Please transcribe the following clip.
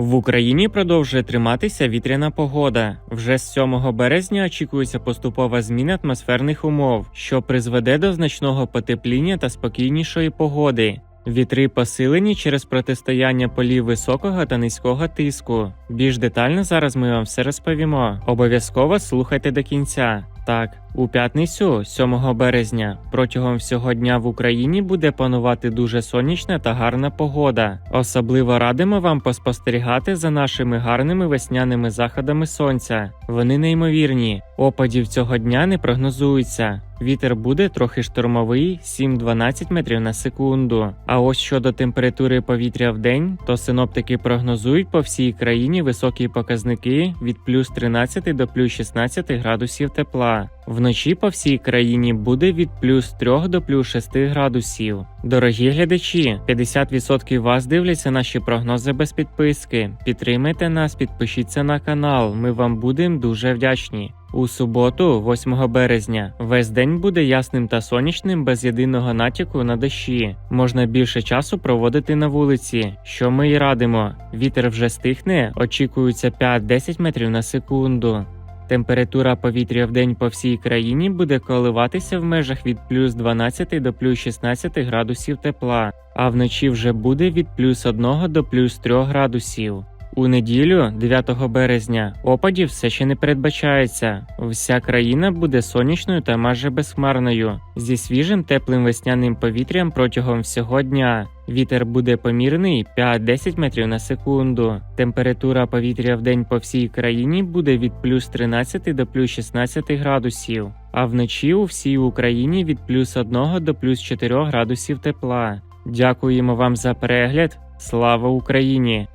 В Україні продовжує триматися вітряна погода. Вже з 7 березня очікується поступова зміна атмосферних умов, що призведе до значного потепління та спокійнішої погоди. Вітри посилені через протистояння полів високого та низького тиску. Більш детально зараз ми вам все розповімо. Обов'язково слухайте до кінця. Так, у п'ятницю, 7 березня, протягом всього дня в Україні буде панувати дуже сонячна та гарна погода. Особливо радимо вам поспостерігати за нашими гарними весняними заходами сонця. Вони неймовірні. Опадів цього дня не прогнозується. Вітер буде трохи штормовий 7-12 метрів на секунду. А ось щодо температури повітря в день, то синоптики прогнозують по всій країні високі показники від плюс 13 до плюс 16 градусів тепла. Вночі по всій країні буде від плюс 3 до плюс 6 градусів. Дорогі глядачі, 50% вас дивляться наші прогнози без підписки. Підтримайте нас, підпишіться на канал. Ми вам будемо дуже вдячні. У суботу, 8 березня, весь день буде ясним та сонячним без єдиного натяку на дощі. Можна більше часу проводити на вулиці, що ми й радимо. Вітер вже стихне, очікується 5-10 метрів на секунду. Температура повітря в день по всій країні буде коливатися в межах від плюс 12 до плюс 16 градусів тепла, а вночі вже буде від плюс 1 до плюс 3 градусів. У неділю, 9 березня, опадів все ще не передбачається. Вся країна буде сонячною та майже безхмарною, зі свіжим теплим весняним повітрям протягом всього дня. Вітер буде помірний 5-10 метрів на секунду. Температура повітря в день по всій країні буде від плюс 13 до плюс 16 градусів, а вночі у всій Україні від плюс 1 до плюс 4 градусів тепла. Дякуємо вам за перегляд. Слава Україні!